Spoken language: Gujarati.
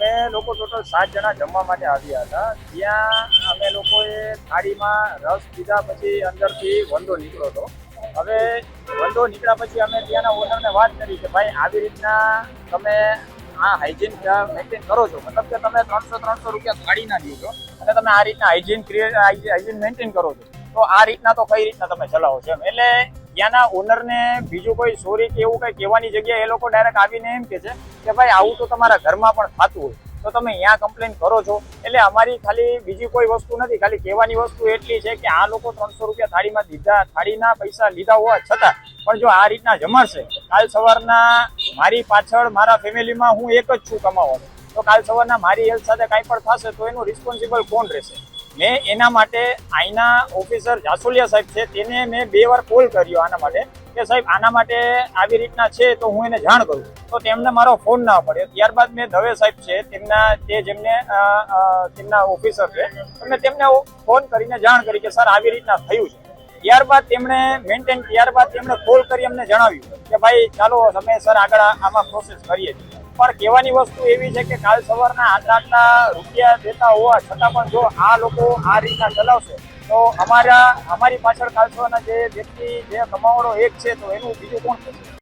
અમે લોકો ટોટલ સાત જણા જમવા માટે આવ્યા હતા. ત્યાં અમે લોકોએ થાળીમાં રસ પીધા પછી અંદરથી વંદો નીકળ્યો હતો. હવે વંદો નીકળ્યા પછી અમે ત્યાંના ઓનરને વાત કરી કે ભાઈ, આવી રીતના તમે આ હાઇજીન મેન્ટેન કરો છો. મતલબ કે તમે ત્રણસો ત્રણસો રૂપિયા થાળીના છો અને તમે આ રીતના હાઇજીન ક્રિએટ હાઇજીન મેન્ટેન કરો છો. તો આ રીતના તો કઈ રીતના તમે ચલાવો છો એટલે ત્યાંના ઓનરને બીજું કોઈ સોરી કે એવું કઈ કહેવાની જગ્યાએ એ લોકો ડાયરેક્ટ આવીને એમ કે છે કે ભાઈ, આવું તો તમારા ઘરમાં પણ થતું હોય, તો તમે અહીંયા કમ્પ્લેન કરો છો. એટલે અમારી ખાલી બીજી કોઈ વસ્તુ નથી, ખાલી કહેવાની વસ્તુ એટલી છે કે આ લોકો ત્રણસો રૂપિયા થાળીમાં દીધા, થાળીના પૈસા લીધા હોવા છતાં પણ જો આ રીતના જમાડશે કાલ સવારના મારી પાછળ મારા ફેમિલીમાં હું એક જ છું કમાવાનો, તો કાલ સવારના મારી હેલ્થ સાથે કાંઈ પણ થશે તો એનું રિસ્પોન્સિબલ કોણ રહેશે? મેં એના માટે આઈના ઓફિસર જાસુલિયા સાહેબ છે, તેને મેં બે વાર કોલ કર્યો આના માટે, કે સાહેબ, આના માટે આવી રીતના છે તો હું એને જાણ કરું. તો તેમને મારો ફોન ના પડ્યો. ત્યારબાદ મેં દવે સાહેબ છે, તેમના તે જેમને તેમના ઓફિસર છે મેં તેમને ફોન કરીને જાણ કરી કે, સર, આવી રીતના થયું છે. ત્યારબાદ તેમણે મેન્ટેન ત્યારબાદ તેમણે કોલ કરી અમને જણાવ્યું કે, ભાઈ, ચાલો તમે સર, આગળ આમાં પ્રોસેસ કરીએ છીએ. પણ કહેવાની વસ્તુ એવી છે કે કાલ સવારના આટલા આટલા રૂપિયા દેતા હોવા છતાં પણ જો આ લોકો આ રીતના ચલાવશે, તો અમારા અમારી પાછળ કાલ સવારના જે વ્યક્તિ, જે કમાવાળો એક છે, તો એનું બીજું કોણ થશે?